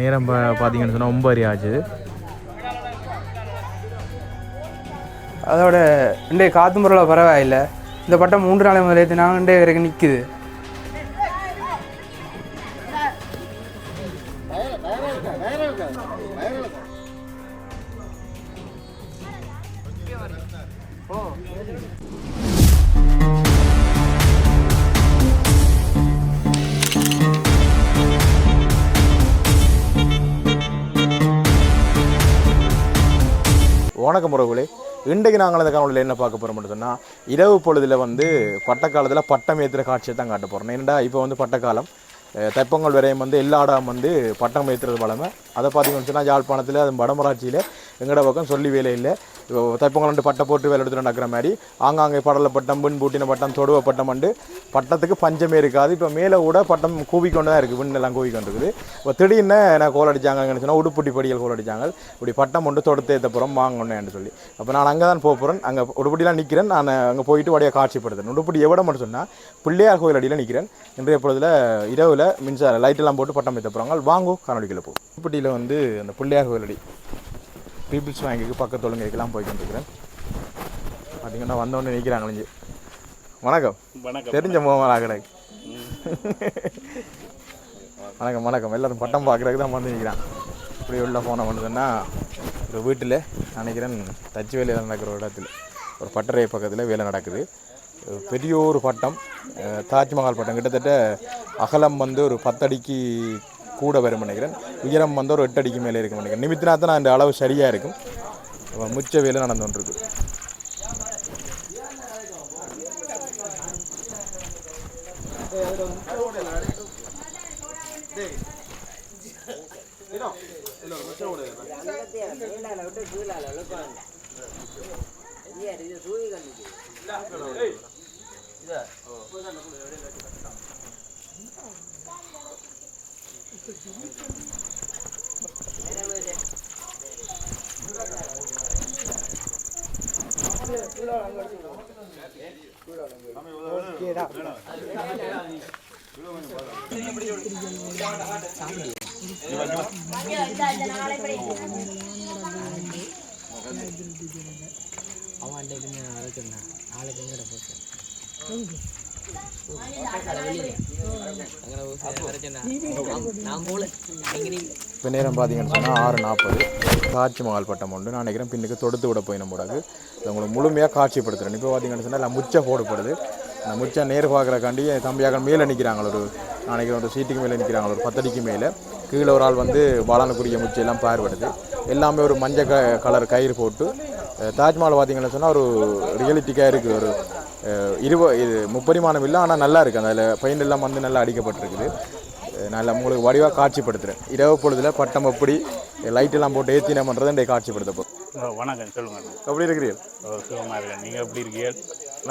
நேரம் பார்த்தீங்கன்னு சொன்னால் ஒம்பது ஆச்சு. அதோட இன்றைய காத்து முறையில் பரவாயில்லை. இந்த பட்டம் மூன்று நாளை முதல் ஏற்றினாங்க இன்றைய வரைக்கும் நிற்குது. இன்றைக்கு நாங்கள் அந்த காணொலியில் என்ன பார்க்க போகிறோம்னு சொன்னால் இரவு பொழுதில் வந்து பட்டக்காலத்தில் பட்டம் ஏற்றுற காட்சியை தான் காட்ட போகிறோம் ஏன்னா இப்போ வந்து பட்டக்காலம். தெப்பங்கள் விரையும் வரையும் வந்து எல்லா இடம் வந்து பட்டம் ஏற்றுறது வளமை அதை பார்த்தீங்கன்னு சொன்னால் யாழ்ப்பாணத்தில் அது வடமராட்சியில் எங்கட பக்கம் சொல்லி வேலை இல்லை. இப்போ தைப்பொங்கல் பட்டை போட்டு வேலை எடுத்துட்டு நடக்கிற மாதிரி ஆங்காங்கே படலை பட்டம் பின் பூட்டின பட்டம் தொடுவ பட்டம் வந்து பட்டத்துக்கு பஞ்சமே இருக்காது. இப்போ மேலே கூட பட்டம் கூவிக்கொண்டு தான் இருக்குது விண்ணெல்லாம் கூவிக்கொண்டு இருக்குது இப்போ திடீர்னு நான் கோல் அடிச்சாங்கன்னு சொன்னால் உடுப்புட்டி படிகள் கோல் அடிச்சாங்க. இப்படி பட்டம் கொண்டு தொடுத்து ஏற்றப்புறம் வாங்கணும்னு சொல்லி. அப்போ நான் அங்கே தான் போக போகிறேன் அங்கே உடுப்புட்டிலாம் நிற்கிறேன் நான் அங்கே போயிட்டு உடைய காட்சிப்படுத்துறேன். உடுப்படி எவ்வளோ மட்டும் சொன்னால் பிள்ளையார் கோயில் அடியில் நிற்கிறேன் இன்றைய பொழுதில் இரவில் மின்சார லைட்டெல்லாம் போட்டு பட்டம் ஏற்ற போகிறாங்க வாங்கும் காணொலிக்கில் போகும் உடுப்புட்டியில் வந்து அந்த பிள்ளையார் கோயில் அடி. பீப்புள்ஸ் பேங்குக்கு பக்கத்து ஒழுங்கைக்கெல்லாம் போய்கிட்டு இருக்கிறேன் பார்த்தீங்கன்னா வந்தவொடனே நிற்கிறாங்க அழிஞ்சு வணக்கம். வணக்கம். தெரிஞ்ச முகமாக கிடையாது வணக்கம் வணக்கம். எல்லாரும் பட்டம் பார்க்குறதுக்கு தான் வந்து நிற்கிறான் இப்படி உள்ள போன பண்ணுதுன்னா ஒரு வீட்டில் நினைக்கிறேன் தச்சு வேலையில் நடக்கிற ஒரு இடத்துல ஒரு பட்டறை பக்கத்தில் வேலை நடக்குது. பெரிய ஒரு பட்டம் தாஜ்மஹால் பட்டம். கிட்டத்தட்ட அகலம் வந்து ஒரு பத்தடிக்கு கூட வரும் நினைக்கிறேன். உயரம் வந்து ஒரு எட்டு அடிக்கு மேலே இருக்கும் நினைக்கிறேன். நிமித்தினா தான் அந்த அளவு சரியாக இருக்கும். அப்போ முச்ச வேலை நடந்து கொண்டிருக்கு. அவன் அவன்கிட்ட நாளைக்கு நாளைக்கு எங்கிட்ட போட்டு இப்போ நேரம் பார்த்தீங்கன்னு சொன்னால் ஆறு நாற்பது. தாஜ்மஹால் பட்டம் உண்டு. நான் நினைக்கிறேன் பின்னுக்கு தொடுத்து விட போய் நம்மளுக்கு இதை முழுமையாக காட்சிப்படுத்துகிறேன் இப்போ பார்த்தீங்கன்னு சொன்னால் எல்லாம் முச்சை போடப்படுது. அந்த முச்சை நேர் பார்க்குறக்காண்டி தம்பியாக மேலே நிற்கிறாங்க ஒரு நான் நினைக்கிறேன் ஒரு சீட்டுக்கு மேலே நிற்கிறாங்க ஒரு பத்தடிக்கு மேலே. கீழே ஒரு ஆள் வந்து பாலானுக்குரிய முச்சையெல்லாம் பார்ப்படுது எல்லாமே ஒரு மஞ்சள் க கலர் கயிறு போட்டு தாஜ்மஹால் பார்த்தீங்கன்னு சொன்னால் ஒரு ரியலிட்டிக்காக இருக்குது ஒரு இருவ இது முப்பரிமாணம் இல்லை ஆனால் நல்லா இருக்குது அதில் பெயிண்ட் எல்லாம் வந்து நல்லா அடிக்கப்பட்டிருக்குது. நல்ல உங்களுக்கு வடிவாக காட்சிப்படுத்துகிறேன் இரவு பொழுதுல பட்டம் எப்படி லைட் எல்லாம் போட்டு ஏற்றின பண்ணுறதை இன்றைய காட்சிப்படுத்தப்போ ஓ, வணக்கம். சொல்லுங்க. எப்படி இருக்கிறீர்கள்? சுகமாக இருக்கேன். நீங்கள் எப்படி இருக்கீங்க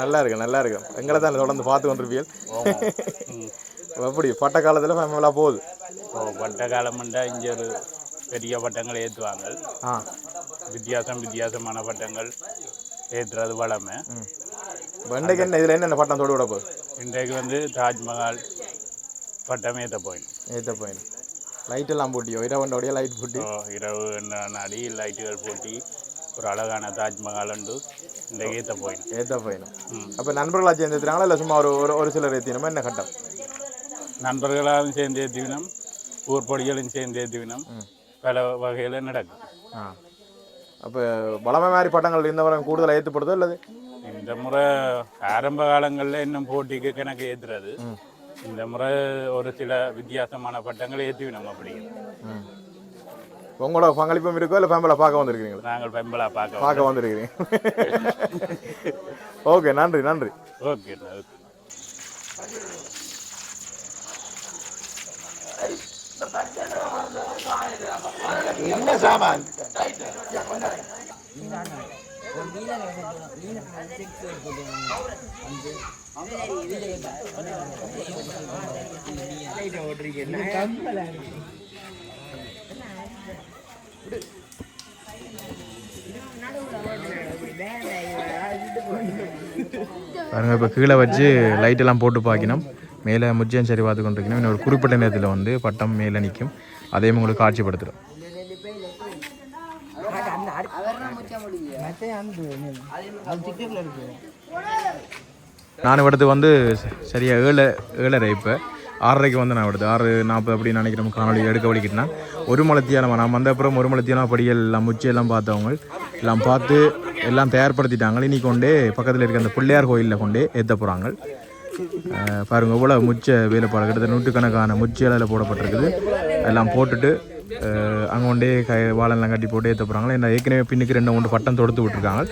நல்லா இருக்கு நல்லா இருக்கு எங்களை தான் தொடர்ந்து பார்த்து கொண்டிருப்பீர்கள். எப்படி பட்ட காலத்தில் ஃபேமிலாக போகுது. ஓ பட்ட காலம்ண்டா இங்கே ஒரு பெரிய பட்டங்கள் ஏற்றுவாங்க ஆ. வித்தியாசம் வித்தியாசமான பட்டங்கள் ஏற்றுறது வளமை. இன்றைக்கு என்ன இதில் என்னென்ன பட்டம் தொடு விட போகுது? இன்றைக்கு வந்து தாஜ்மஹால் பட்டம் ஏற்ற போயிடும் ஏற்ற போயின். லைட் எல்லாம் போட்டியோ? இரவண்டோடைய லைட் போட்டி? இரவு என்ன நாடி லைட்டுகள் போட்டி ஒரு அழகான தாஜ்மஹால் உண்டு. இன்றைக்கு ஏற்ற போயிடும் ஏற்ற போயினும் அப்போ நண்பர்களாக சேர்ந்து ஏற்றுறாங்களா இல்லை சும்மா ஒரு ஒரு- சிலர் ஏற்றினோமா என்ன கட்டம்? நண்பர்களாலும் சேர்ந்து ஏற்றுவினம் ஊர்பொடிகளும் சேர்ந்து ஏற்றுவினம் பல வகையில் நடக்கும். அப்போ பலமை மாதிரி பட்டங்கள் இருந்தவரை கூடுதலாக ஏற்றப்படுதோ இல்லது? இந்த முறை ஆரம்ப காலங்களில் இன்னும் போட்டிக்கு கணக்கு ஏற்றுறது இந்த முறை ஒரு சில வித்தியாசமான பட்டங்களை ஏற்றி நம்ம அப்படிங்கிறோம் ம் உங்களோட பங்களிப்பும் இருக்கோ? இல்லை ஃபேமிலியில் பார்க்க வந்திருக்கிறீங்களா? நாங்கள் பெம்பலா பார்க்க பார்க்க வந்திருக்கிறீங்க. ஓகே நன்றி நன்றி. ஓகே ஓகே பாருங்க இப்போ கீழே வச்சு லைட் எல்லாம் போட்டு பார்க்கணும் மேலே முஜ்ஜியம் சரி பார்த்து கொண்டிருக்கணும். இன்னும் ஒரு குறிப்பிட்ட நேரத்தில் வந்து பட்டம் மேலே நிற்கும் அதையும் உங்களுக்கு காட்சிப்படுத்துகிறோம் நான் எடுத்து வந்து சரியாக சரியா ஏழு ஏழரை இப்போ. ஆறரைக்கு வந்து நான் எடுத்து ஆறு நாற்பது அப்படின்னு நினைக்கிறோம் காணொலி எடுக்க வலிக்கிட்டேன் ஒரு மலத்தியானம் நான் வந்த அப்புறம் ஒரு மலத்தியானம் படிகள் எல்லாம் முச்சி எல்லாம் பார்த்தவங்க எல்லாம் பார்த்து எல்லாம் தயார்படுத்திட்டாங்க. இன்னைக்கு கொண்டே பக்கத்தில் இருக்க அந்த பிள்ளையார் கோயிலில் கொண்டே ஏற்ற போகிறாங்க பாருங்கள் இவ்வளோ முச்சை வேலைப்பாடு கிட்டத்தட்ட நூற்றுக்கணக்கான முச்சியலில் போடப்பட்டிருக்குது. எல்லாம் போட்டுட்டு அங்கே ஒன்றே கை வாழெல்லாம் கட்டி போட்டு ஏற்ற போகிறாங்களா என்ன ஏற்கனவே பின்னுக்கு ரெண்டு மூணு பட்டம் தொடுத்து விட்டுருக்காங்க.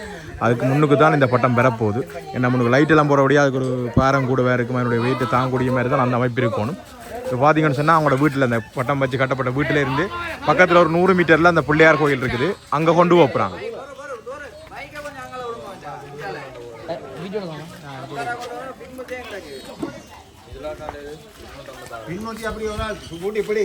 அதுக்கு முன்னுக்கு தான் இந்த பட்டம் பெறப்போகுது. என்ன முன்னுக்கு லைட்டெல்லாம் எல்லாம் போடபடியே அதுக்கு ஒரு பாரம் கூட வேறு இருக்கும்? அதனுடைய வெயிட்டை தாங்கக்கூடிய மாதிரி தான் அந்த அமைப்பு இருக்கணும் இப்போ பார்த்தீங்கன்னு சொன்னால் அவங்களோட வீட்டில் அந்த பட்டம் வச்சு கட்டப்பட்ட வீட்டில் இருந்து பக்கத்தில் ஒரு நூறு மீட்டரில் அந்த பிள்ளையார் கோயில் இருக்குது. அங்கே கொண்டு போகிறாங்க பின்னோக்கி அப்படி ஒரு நாள் இப்படி.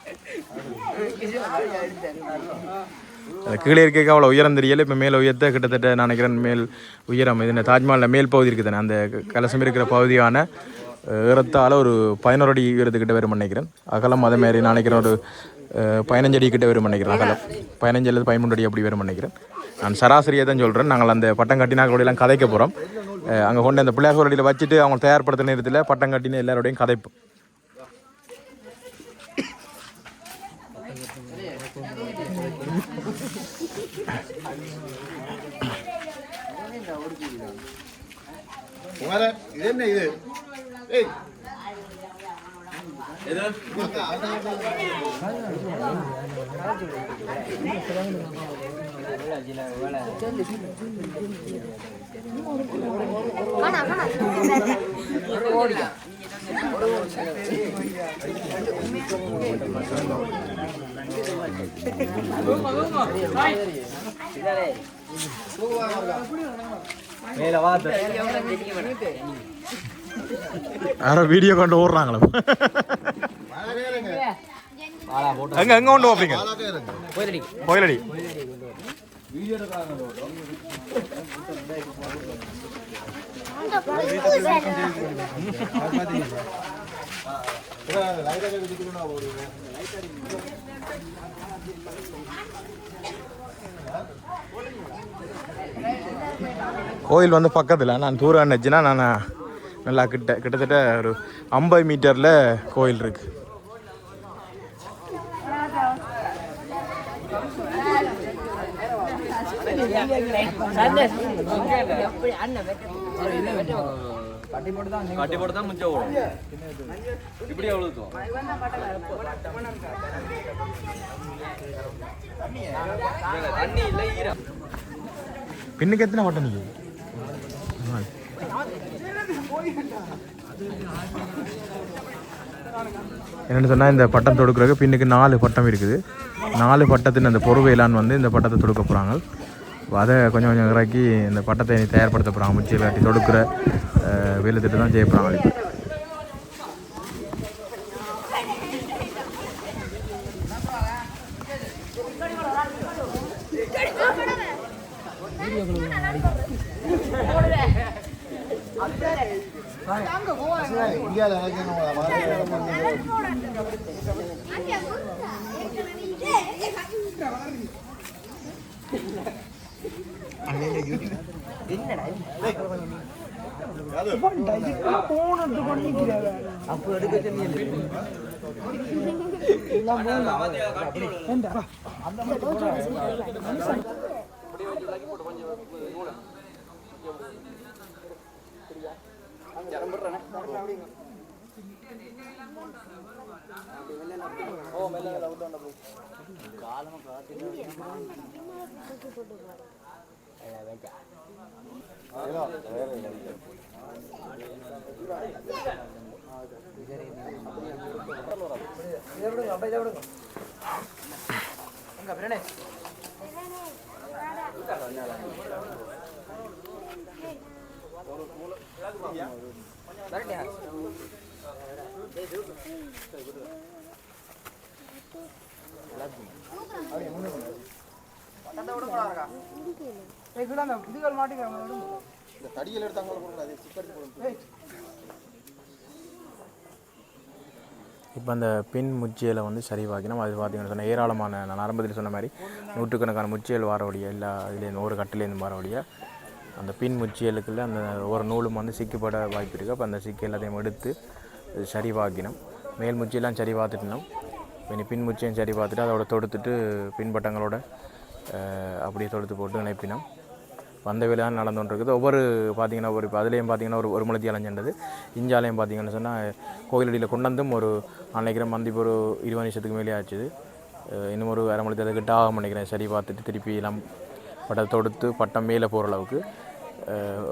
கீழே இருக்க அவ்வளோ உயரம் தெரியல. இப்போ மேலே உயர்த்த கிட்டத்தட்ட நான் நினைக்கிறேன் மேல் உயரம் இது தாஜ்மஹாலில் மேல் பகுதி இருக்குது அந்த கலசம் இருக்கிற பகுதியான உயரத்தால் ஒரு பதினோரு அடி உயரத்துக்கிட்ட வரும் நினைக்கிறேன். அகலம் அதே மாதிரி நான் நினைக்கிறேன் ஒரு பதினஞ்சு அடி கிட்ட வரும் நினைக்கிறேன். அகலம் பதினஞ்சு அல்லது பதிமூன்று அடி அப்படி வரும் நினைக்கிறேன். நான் சராசரியாக தான் சொல்கிறேன் நாங்கள் அந்த பட்டம் கட்டினா எல்லாம் கதைக்க போகிறோம் அங்கே கொண்டு அந்த பிள்ளையார் கோயிலில் வச்சுட்டு அவங்க தயார்படுத்த நேரத்தில் பட்டம் கட்டின எல்லாரோடையும் கதைப்போம். வர இது என்ன இது? ஏய். யாரோ வீடியோ கொண்டு ஓடுறாங்களோ. எங்க எங்க கொண்டு போப்பீங்க கோயிலடி கோயில் வந்து பக்கத்தில். நான் தூரம் நினச்சின்னா நான் நல்லா கிட்ட கிட்டத்தட்ட ஒரு ஐம்பது மீட்டரில் கோயில் இருக்கு. கட்டி போட்டு தான் ஓடும் இப்படி தண்ணி இல்லை ஈரம். பின்னுக்கு எத்தனை வட்டம் நிற்குது என்னென்னு சொன்னால் இந்த பட்டம் தொடுக்கிறதுக்கு பின்னுக்கு நாலு பட்டம் இருக்குது. நாலு பட்டத்தின் அந்த பொறுவையிலான் வந்து இந்த பட்டத்தை தொடுக்க போகிறாங்க அதை கொஞ்சம் கொஞ்சம் இறக்கி இந்த பட்டத்தை இனி தயார்படுத்த போகிறாங்க முச்சியில் தொடுக்கிற அஹ், வேலை திட்டம் தான் செய்ய போகிறாங்க அப்போ எடுக்க சொன்னீங்க அப்படியே விடுங்க அப்படியே விடுங்க. அங்கே பிரனே. தடியில் எடுத்தாங்க போடக்கூடாது சிக்கெடுத்து போடணும் இப்போ அந்த பின் முச்சியலை வந்து சரிவாக்கினோம். அது பார்த்தீங்கன்னா சொன்னால் ஏராளமான நான் ஆரம்பத்தில் சொன்ன மாதிரி நூற்றுக்கணக்கான முச்சியல் வாரக்கூடிய எல்லா இதுலேருந்து ஒரு கட்டிலேருந்து வாரக்கூடிய அந்த பின் முச்சியலுக்குள்ள அந்த ஒரு நூலும் வந்து சிக்கப்பட வாய்ப்பு இருக்குது அப்போ அந்த சிக்கி எல்லாத்தையும் எடுத்து இது சரிவாக்கினோம். மேல் முச்சியெல்லாம் சரி பார்த்துட்டோம் இனி பின் முச்சியும் சரி பார்த்துட்டு அதோட தொடுத்துட்டு பின்பட்டங்களோட அப்படியே தொடுத்து போட்டு இணைப்பினோம். வந்த வேலை தான் நடந்து ஒவ்வொரு பார்த்தீங்கன்னா ஒரு இப்போ அதுலேயும் பார்த்தீங்கன்னா ஒரு ஒரு முளத்தி அலைஞ்சது இஞ்சாலையும் பார்த்தீங்கன்னு சொன்னால் கோயிலடியில் கொண்டு ஒரு அன்னைக்கிற வந்து ஒரு இருபது நிமிஷத்துக்கு மேலே ஆச்சு இன்னும் ஒரு அரை மணி நேரத்துக்கிட்ட ஆகும் நினைக்கிறேன். சரி பார்த்துட்டு திருப்பி எல்லாம் பட்டத்தை தொடுத்து பட்டம் மேலே போகிற அளவுக்கு.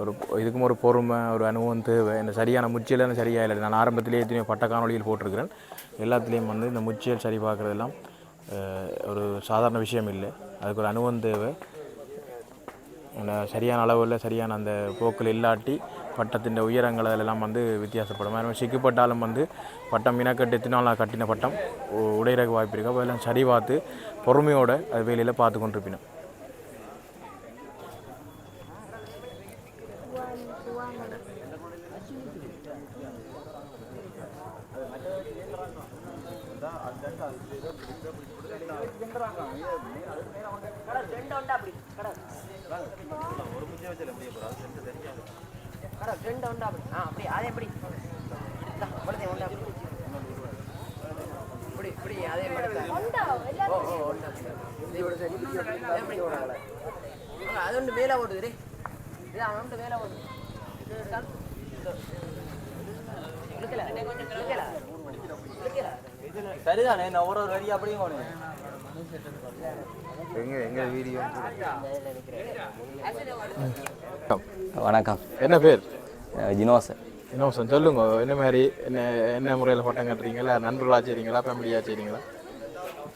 ஒரு இதுக்கும் ஒரு பொறுமை ஒரு அனுபவம் தேவை. இந்த சரியான முச்சியல் சரியாக இல்லை நான் ஆரம்பத்திலேயே எத்தனையோ பட்ட காணொலியில் போட்டிருக்கிறேன். எல்லாத்துலேயும் வந்து இந்த முச்சியல் சரி பார்க்குறதெல்லாம் ஒரு சாதாரண விஷயம் இல்லை. அதுக்கு ஒரு அனுபவம் தேவை. சரியான அளவில் சரியான அந்த போக்கில் இல்லாட்டி பட்டத்தின் உயரங்கள் அதெல்லாம் வந்து வித்தியாசப்படும். அதனால் சிக்கிப்பட்டாலும் வந்து பட்டம் இனக்கட்டு எத்தினால் கட்டின பட்டம் உ- உடையிறக்கு வாய்ப்பு இருக்குது அப்போ எல்லாம் சரி பார்த்து பொறுமையோட அது வேலையில் பார்த்து கொண்டிருப்பினோம். ரெண்டு உண்டா அப்படி. ஆ அப்படி அதே எப்படி? இந்தா, இவ்வளோதே உண்டா அப்படி. இப்படி இப்படி அதே மாதிரி அதே எப்படி ஓடாத அது ஒன்று வேலை ஓடுது ரே இது அவன் ஒன்று வேலை ஓடுது. சரிதானே நான் ஒரு ஒரு வரி அப்படியும் போனேன். வணக்கம். என்ன பேர்? ஜினோஸ் இன்னும் சொல்லுங்க. என்ன மாதிரி என்ன என்ன முறையில் பட்டம் கட்டுறீங்களா? நண்பர்களாக செய்கிறீங்களா ஃபேமிலியாக செய்கிறீங்களா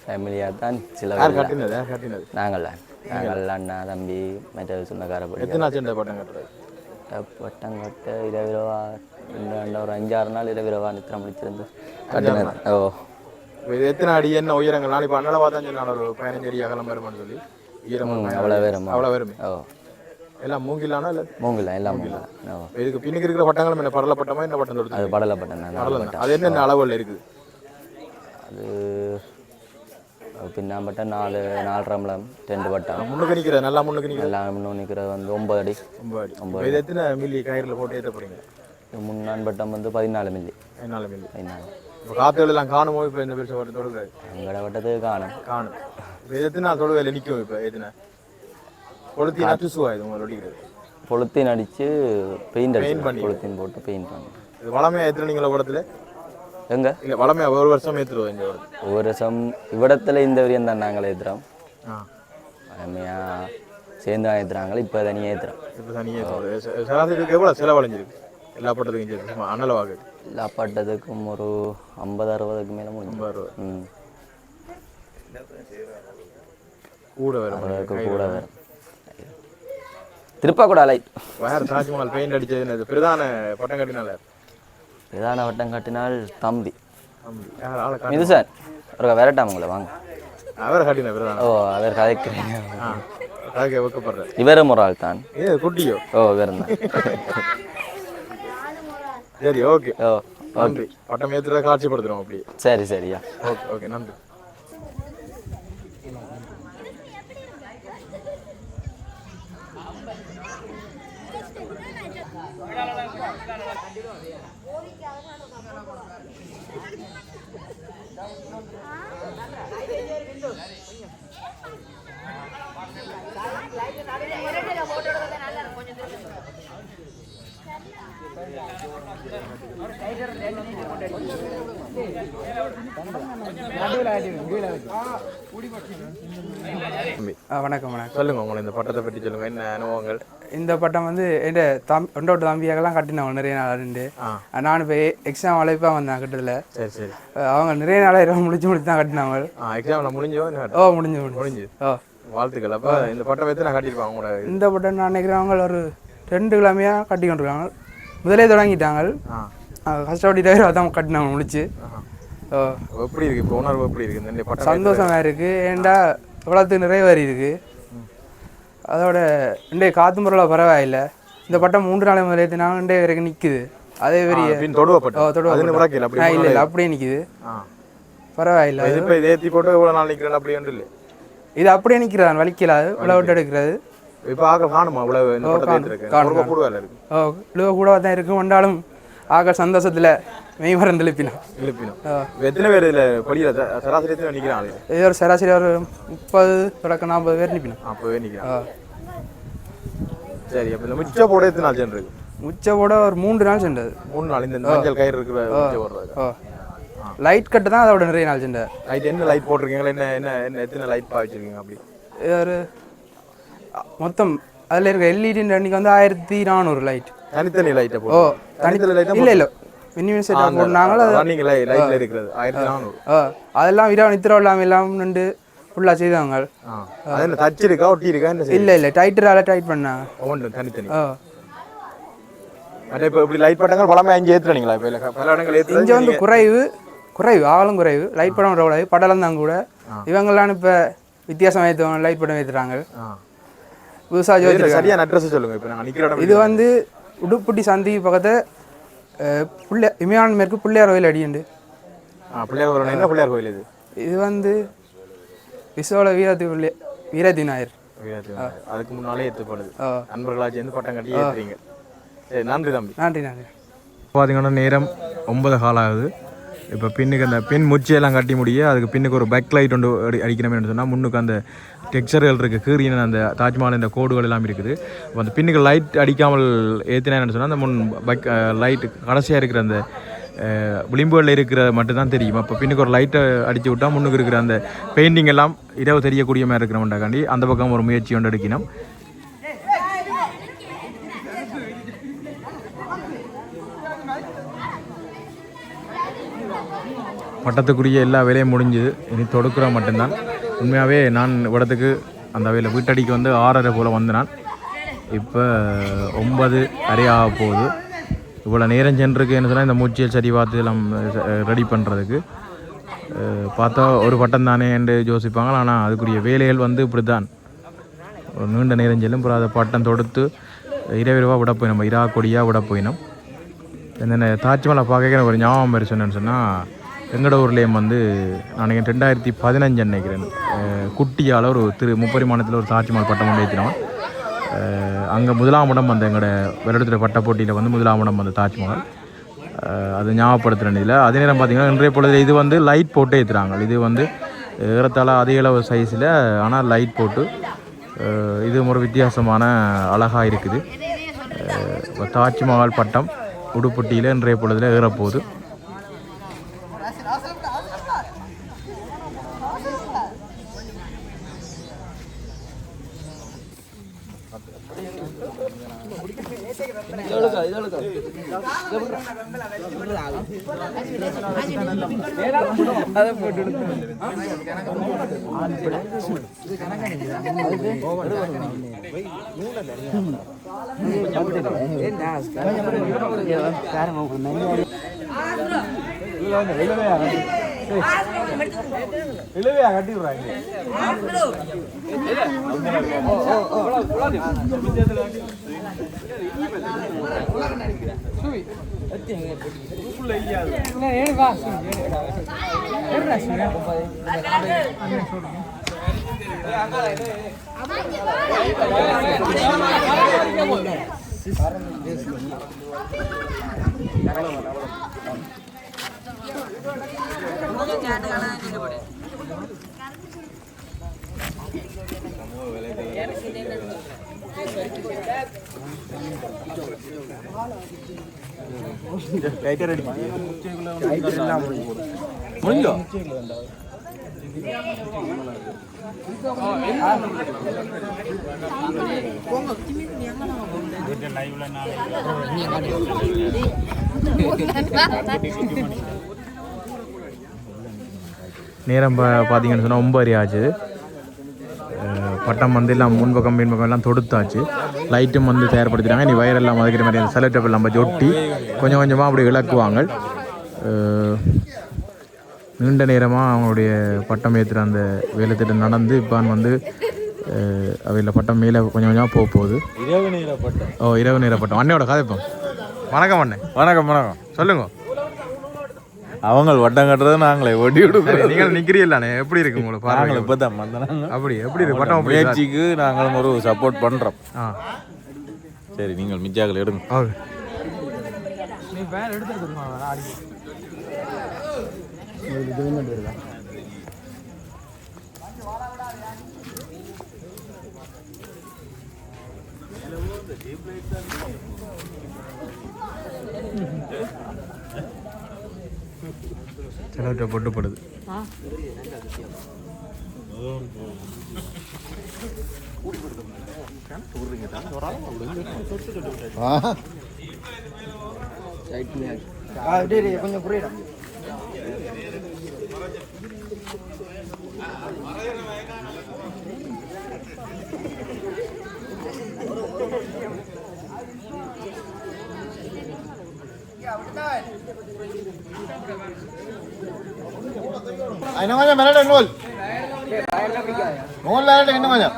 ஃபேமிலியாக தான் சில யார் கட்டினது? யார் கட்டினது? நாங்கள் நாங்கள் அண்ணா தம்பி மற்ற சொந்தக்கார எத்தனை ஆச்சு இந்த பட்டம் கட்டுறது? பட்டம் கட்ட இரவு இரவா ரெண்டு ரெண்டு ஒரு அஞ்சாறு நாள் இரவு இரவா நித்திரம் முடிச்சிருந்து கட்டினது. ஓ. எத்தனை அடி என்ன உயரங்கள் இப்போ அண்ணல பார்த்தா சொன்னான் ஒரு பதினஞ்சு அடி அகலம் வருமான்னு சொல்லி. உயரம் அவ்வளோ. வேறுமா அவ்வளோ வருமே ஓ. எல்லாம் மூங்கிலானா இல்லை? மூங்கில எல்லாம் மூங்கில. ஓ இதுக்கு பின்னுக்கு இருக்கிற பட்டங்களும் என்ன? படல பட்டமா என்ன பட்டம் அது தொடுத்து படலை பட்டம் தான் பட்டம். அது என்னென்ன அளவுல இருக்குது? அது பின்னாம்பட்டம் நாலு நாலரை மலம் ரெண்டு பட்டம். முன்னுக்கு நிற்கிற நல்லா முன்னுக்கு நிற்கிற எல்லாம் இன்னும் நிற்கிறது வந்து ஒன்பது அடி. ஒன்பது அடி. இப்போ இது எத்தனை மில்லி கயிறில் போட்டு ஏற்ற போறீங்க? முன்னான் பட்டம் வந்து பதினாலு மில்லி. என்னால மில்லி. பதினாலு. இப்போ காற்றுகள் எல்லாம் காணுமோ? இப்போ இந்த பெருசு வர தொடுக்காது எங்கட வட்டத்துக்கு காணும். காணும். இப்போ நாள் தொடுவையில் நிற்கும் இப்போ எத்தனை? கொளுத்தி நட்டுசுவா இது உங்களை ஒடிக்கிறது பொழுத்தின் அடித்து பெயிண்ட் அடிச்சு பண்ணி. பொழுத்தின் போட்டு பெயிண்ட் பண்ணி. இது வளமையாக ஏற்றுனீங்களா படத்தில்? எங்க? இல்லை வளமையாக ஒரு வருஷம் ஏற்றுருவோம் இந்த ஒவ்வொரு வருஷம் இவ்விடத்துல இந்த வரையும் தான் நாங்கள் ஏற்றுறோம் வளமையாக சேர்ந்து தான் ஏற்றுறாங்க இப்போ தனியாக ஏற்றுறோம் இப்போ தனியாக சராசரிக்கு எவ்வளோ செலவழிஞ்சிருக்கு? எல்லா பட்டத்துக்கும் சேர்த்து சும்மா அண்ணல வாக்கு எல்லா பட்டத்துக்கும் ஒரு ஐம்பது அறுபதுக்கு மேலே முடிஞ்சு ம். கூட வரும். கூட வரும். திருப்பா கூட லைட் வேற தாஜ்மஹால் பெயிண்ட் அடிச்சது என்னது? பிரதான பட்டம் கட்டினால. பிரதான வட்டம் கட்டினால் தம்பி. இது சார். ஒரு விரட்டாம உங்களை வாங்க. அவரை காட்டின பிரதான? ஓ அவர் வைக்கப்படுற இவரும் ஒரு ஆள் தான். ஏ குட்டியோ? ஓ இவர் தான். சரி ஓகே. ஓ நன்றி. பட்டம் ஏற்றுறத காட்சிப்படுத்துறோம் அப்படியே. சரி சரியா ஓகே ஓகே நன்றி. கொஞ்சம் வணக்கம் வணக்கம். சொல்லுங்க உங்களை இந்த பட்டத்தை பற்றி சொல்லுங்க. என்ன அனுபவங்கள்? இந்த பட்டம் வந்து என் தம் ஒன்றோட தம்பியாக்கெல்லாம் கட்டினவங்க நிறைய நாள் ரெண்டு ஆ. நான் இப்போ எக்ஸாம் அழைப்பாக வந்தேன் கிட்டத்தில் சரி சரி. அவங்க நிறைய நாளாக இரவு முடிச்சு முடிச்சு தான் கட்டினாங்க. எக்ஸாமில் முடிஞ்சோ ஓ முடிஞ்சு முடிஞ்சு. ஓ. வாழ்த்துக்கள். அப்போ இந்த பட்டம் வைத்து நான் கட்டியிருப்பாங்க உங்களோட. இந்த பட்டம் நான் நினைக்கிறேன் அவங்க ஒரு ரெண்டு கிழமையாக கட்டி கொண்டிருக்காங்க முதலே தொடங்கிட்டாங்க. கஷ்டப்பட்டு தவிர அதான் கட்டினாங்க முடிச்சு. எப்படி இருக்கு இப்போ? உணர்வு எப்படி இருக்கு? சந்தோஷமா இருக்கு. ஏன்டா இவ்வளோத்துக்கு நிறைவேறி இருக்கு. அதோட இன்றைய காத்து முறையில் பரவாயில்லை. இந்த பட்டம் மூன்று நாள் முதலே நாங்கள் இன்றைய வரைக்கும் நிற்குது அதே பெரிய பின் தொடுவ ஓ பட்டம் தொடுவா அது விளக்கல பட்டம். அப்படி ஆ, இல்லை இல்லை அப்படியே நிற்குது பரவாயில்லை. இப்போ இதை ஏற்றி போட்டு இவ்வளோ நாள் நிற்கிறேன் அப்படி ஒன்றும் இல்லை. இது அப்படியே நிற்கிறான் வலிக்கலாது. இவ்வளோ விட்டு எடுக்கிறது. இப்போ ஆக காணுமா இவ்வளோ கூட தான் இருக்கும் கொண்டாலும் ஆக சந்தோஷத்தில் மெய் மறந்து எழுப்பினோம். இப்போ எத்தனை பேர் இதில் படியில் சராசரி எத்தனை நிற்கிறாங்க ஒரு சராசரி ஒரு முப்பது தொடக்கம் நாற்பது பேர் நிற்பினோம் அப்போவே நிற்கிறாங்க ஓ சரி அப்போ இந்த மிச்ச போட எத்தனை நாள் சென்று? இருக்கு உச்சவோட ஒரு மூன்று நாள் சென்றது. மூணு நாள். இந்த மஞ்சள் கயிறு இருக்கிற போடுறது. லைட் கட்டு தான் அதோட நிறைய நாள் சென்றது லைட் என்ன லைட் போட்டிருக்கீங்களா என்ன என்ன என்ன எத்தனை லைட் பாவிச்சிருக்கீங்க அப்படி? ஒரு மொத்தம் அதில் இருக்க எல்இடி அன்னைக்கு வந்து ஆயிரத்தி நானூறு லைட் தனித்தனி லைட்டை ஓ தனித்தனி லைட்டை இல்லை இல்லை. மினிமம் செட் போட்டாங்களோ அது ரன்னிங் லைட் லைட்டில் இருக்கிறது. ஆயிரத்தி நானூறு. அதெல்லாம் இரவு நித்திரம் இல்லாமல் எல்லாம் நின்று ஃபுல்லாக செய்தாங்க ஆ. அது என்ன தச்சிருக்கா ஒட்டி இருக்கா என்ன இல்லை இல்லை. டைட்டரால் டைட் பண்ணாங்க ஒன்று தனித்தனி. ஓ இப்போ இப்படி லைட் பட்டங்கள் பழமை அங்கே ஏற்றுறீங்களா இப்போ இல்லை பல இடங்கள் இங்கே ஏற்று வந்து குறைவு குறைவு ஆளும் குறைவு. லைட் படம் குறைவு படலம் தான் கூட. இவங்கெல்லாம் இப்போ வித்தியாசம் வைத்தவங்க லைட் படம் வைத்துறாங்க புதுசாக சரியான அட்ரஸ் சொல்லுங்க. இப்போ நாங்கள் நிற்கிற இது வந்து உடுப்புட்டி சந்தி பக்கத்து அஹ், புள்ளை இமயான் மேற்கு பிள்ளையார் கோயில் அடியுண்டு. ஆ பிள்ளையார் கோயில் என்ன பிள்ளையார் கோயில் இது? இது வந்து விசோல வீரதி பிள்ளை வீரதி நாயர் அதுக்கு முன்னாலே ஏற்றுப்படுது நண்பர்களாக சேர்ந்து பட்டம் கட்டி ஏற்றுறீங்க சரி நன்றி தம்பி. நன்றி நன்றி. பார்த்தீங்கன்னா நேரம் ஒன்பது கால் ஆகுது இப்போ பின்னுக்கு அந்த பின் முச்சியெல்லாம் கட்டி முடிய அதுக்கு பின்னுக்கு ஒரு பேக் லைட் ஒன்று அடி அடிக்கணும்னு சொன்னால் முன்னுக்கு அந்த டெக்ஸ்சர்கள் இருக்குது கீரின அந்த தாஜ்மஹால் இந்த கோடுகள் எல்லாம் இருக்குது. அப்போ அந்த பின்னுக்கு லைட் அடிக்காமல் ஏற்றினேன்னு சொன்னால் அந்த முன் பைக் லைட்டு கடைசியாக இருக்கிற அந்த விளிம்புகளில் இருக்கிற மட்டும்தான் தெரியும். அப்போ பின்னுக்கு ஒரு லைட்டை அடித்து விட்டால் முன்னுக்கு இருக்கிற அந்த பெயிண்டிங் எல்லாம் இரவு தெரியக்கூடிய மாதிரி இருக்கிறவண்டாக்காண்டி அந்த பக்கம் ஒரு முயற்சி ஒன்று எடுக்கணும். பட்டத்துக்குரிய எல்லா வேலையும் முடிஞ்சுது. இனி தொடுக்கிற மட்டும்தான். உண்மையாகவே நான் இடத்துக்கு அந்த வேலை வீட்டடிக்கு வந்து ஆறரை போல் வந்து நான் இப்போ ஒன்பது அரை ஆக போகுது. இவ்வளோ நேரம் சென்றிருக்குன்னு சொன்னால் இந்த மூச்சியல் சரி பார்த்து எல்லாம் ரெடி பண்ணுறதுக்கு பார்த்தா ஒரு பட்டம் தானே என்று யோசிப்பாங்க. ஆனால் அதுக்குரிய வேலைகள் வந்து இப்படி தான் ஒரு நீண்ட நேரம் செல்லும் அப்புறம் அதை பட்டம் தொடுத்து இரவிரவாக விட போயினோம். இரா கொடியாக விட போயினோம் இந்த தாஜ்மலை பார்க்க ஒரு ஞாபகம் மாதிரி சொன்னேன்னு சொன்னால் எங்களோட ஊர்லேயும் வந்து நான் ரெண்டாயிரத்தி பதினஞ்சு நினைக்கிறேன். குட்டியால் ஒரு திரு முப்பரிமாணத்தில் ஒரு தாஜ்மஹால் பட்டம் கொண்டு ஏற்றினோம் அங்கே முதலாம் இடம் அந்த எங்களோட வருடத்தில் பட்ட போட்டியில் வந்து முதலாம் இடம் அந்த தாஜ்மஹால். அது ஞாபகப்படுத்துகிற அதே நேரம் பார்த்தீங்கன்னா இன்றைய பொழுது இது வந்து லைட் போட்டு ஏற்றுறாங்க இது வந்து ஏறத்தாழ அதிக அளவு சைஸில் ஆனால் லைட் போட்டு இது ஒரு வித்தியாசமான அழகாக இருக்குது. தாஜ்மஹால் பட்டம் உடுப்பட்டியில் இன்றைய பொழுதில் ஏறப்போகுது. அதை போட்டு இழுவையா கட்டிடுறாங்க விலை முடிஞ்சோ நேரம் பார்த்தீங்கன்னு சொன்னால் ஒம்பது ஆச்சு. பட்டம் வந்து எல்லாம் முன்பக்கம் பின்பக்கம் எல்லாம் தொடுத்தாச்சு. லைட்டும் வந்து தயார்படுத்திட்டாங்க. நீ வயரெல்லாம் மதிக்கிற மாதிரி அந்த செலக்டப் எல்லாம் ஒட்டி கொஞ்சம் கொஞ்சமாக அப்படி இழக்குவாங்க நீண்ட நேரமாக அவங்களுடைய பட்டம் ஏற்றுற அந்த வேலை திட்டம் நடந்து இப்பான் வந்து அவையில் பட்டம் மேலே கொஞ்சம் கொஞ்சமாக போக போகுது. இரவு நேர பட்டம். ஓ இரவு நேர பட்டம். அண்ணையோட கதைப்போம் வணக்கம் அண்ணே. வணக்கம் வணக்கம். சொல்லுங்க. அவங்க வட்டம் கட்டுறது நாங்களே சரி, விடுக்கிறோம் நீங்கள் நிற்கிறீங்களாண்ணே எப்படி இருக்கு உங்களுக்கு நாங்கள் இப்போ தான் வந்தாங்க அப்படி எப்படி இருக்கு? இருக்கா? முயற்சிக்கு நாங்களும் ஒரு சப்போர்ட் பண்ணுறோம் ஆ. சரி நீங்கள் மிச்சாக்கள் எடுங்க. ஓகே செலவுட்ட பொட்டுப்படுது. கொஞ்சம் இன்னும் கொஞ்சம் மிரட்ட நூல் நூல் மிரட்ட இன்னும் கொஞ்சம்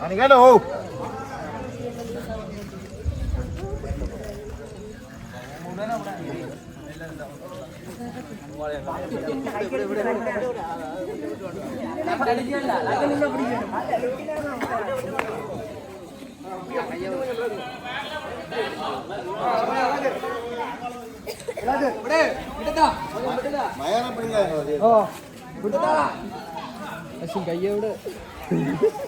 அன்னைக்கு ஓ மயான பிடிங்க கையை விட சரி சந்தோஷம்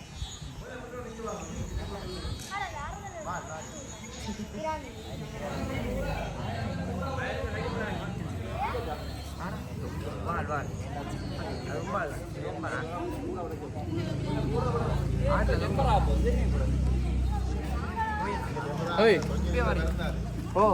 யார யார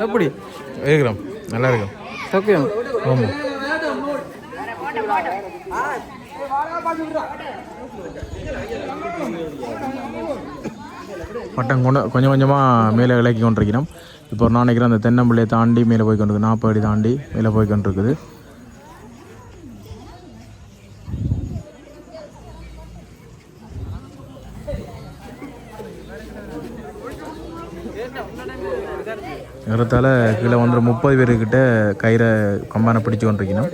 எப்படி இருக்கிறோம் நல்லா இருக்கும் சௌக்கியம் ஆமாம் பட்டம் கொண்டு கொஞ்சம் கொஞ்சமாக மேலே விலக்கி கொண்டிருக்கிறோம். இப்போ ஒரு நினைக்கிறேன் அந்த தென்னம்பிள்ளையை தாண்டி மேலே போய் கொண்டிருக்கு. நாற்பது அடி தாண்டி மேலே போய் கொண்டிருக்குது. நிறத்தால் கீழே வந்து முப்பது பேர்கிட்ட கயிறை கம்பானை பிடிச்சு கொண்டிருக்கணும்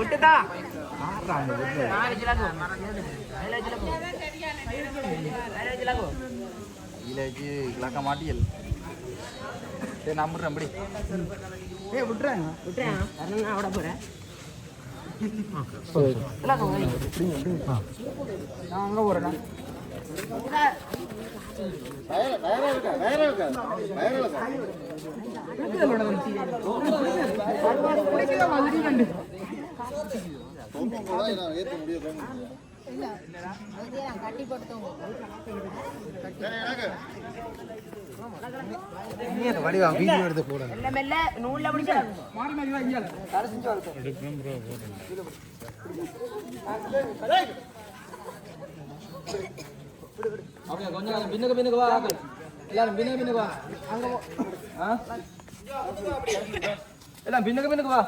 விட்டுதா இலக்க மாட்டியல் சரி நம்புறேன் அப்படி ஏ விட்டுறேன் விட்டுறேன் நான் போறேன் நான் அங்கே போகிறேண்ணா வயர வயர கொஞ்சம் பின்னுக்கு பின்னுக்கு வா எல்லாரும் பின்னுக்கு பின்னுக்கு வா அங்க எல்லாம் பின்னுக்கு பின்னுக்கு வா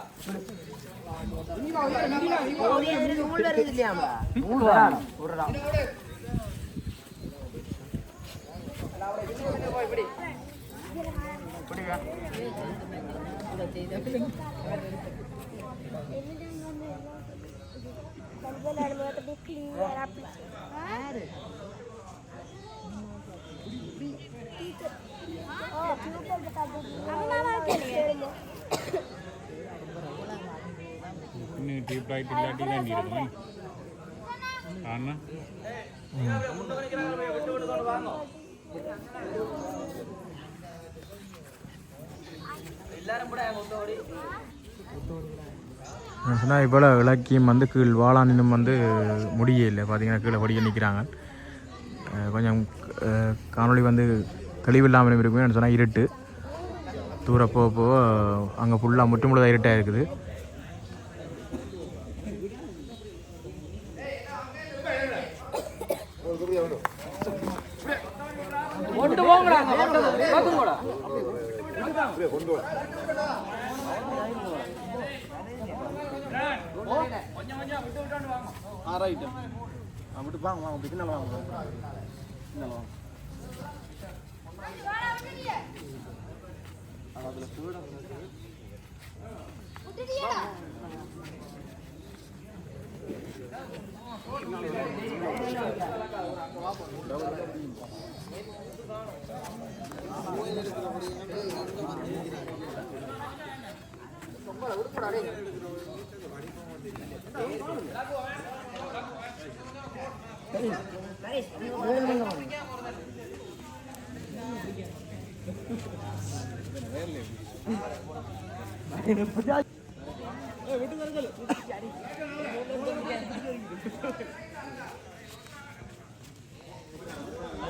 நூல் வருது இல்லையாமா நூல் விடுறான் டியூப் லைட் இல்லாட்டி தான் இருக்கும் ஆனால் சொன்னால் இப்போ இலக்கியம் வந்து கீழ் வாழானினும் வந்து முடியே இல்லை பார்த்தீங்கன்னா கீழே படிக்க நிற்கிறாங்க கொஞ்சம் காணொளி வந்து தெளிவில்லாமல் இருக்குமே சொன்னால் இருட்டு தூர போக போக அங்கே ஃபுல்லாக முற்றுமுழுதாக இருட்டாக இருக்குது ஆ ரைட் அப்படி வாங்க வாங்க பின்னால் வாங்க பின்னால் வாங்க ஆக்கள் கூட வா நல்லா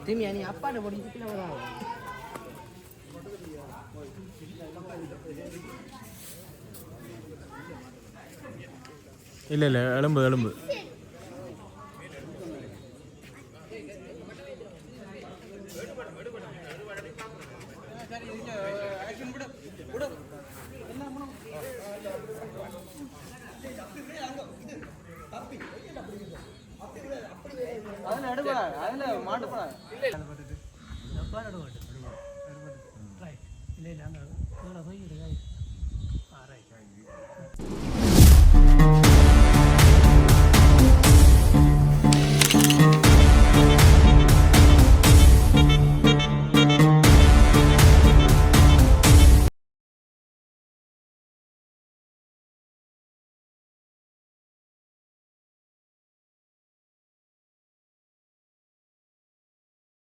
திரும்பியா நீ அப்பாட்ட போடி கீழே வரும் இல்லை இல்லை எலும்பு எலும்பு.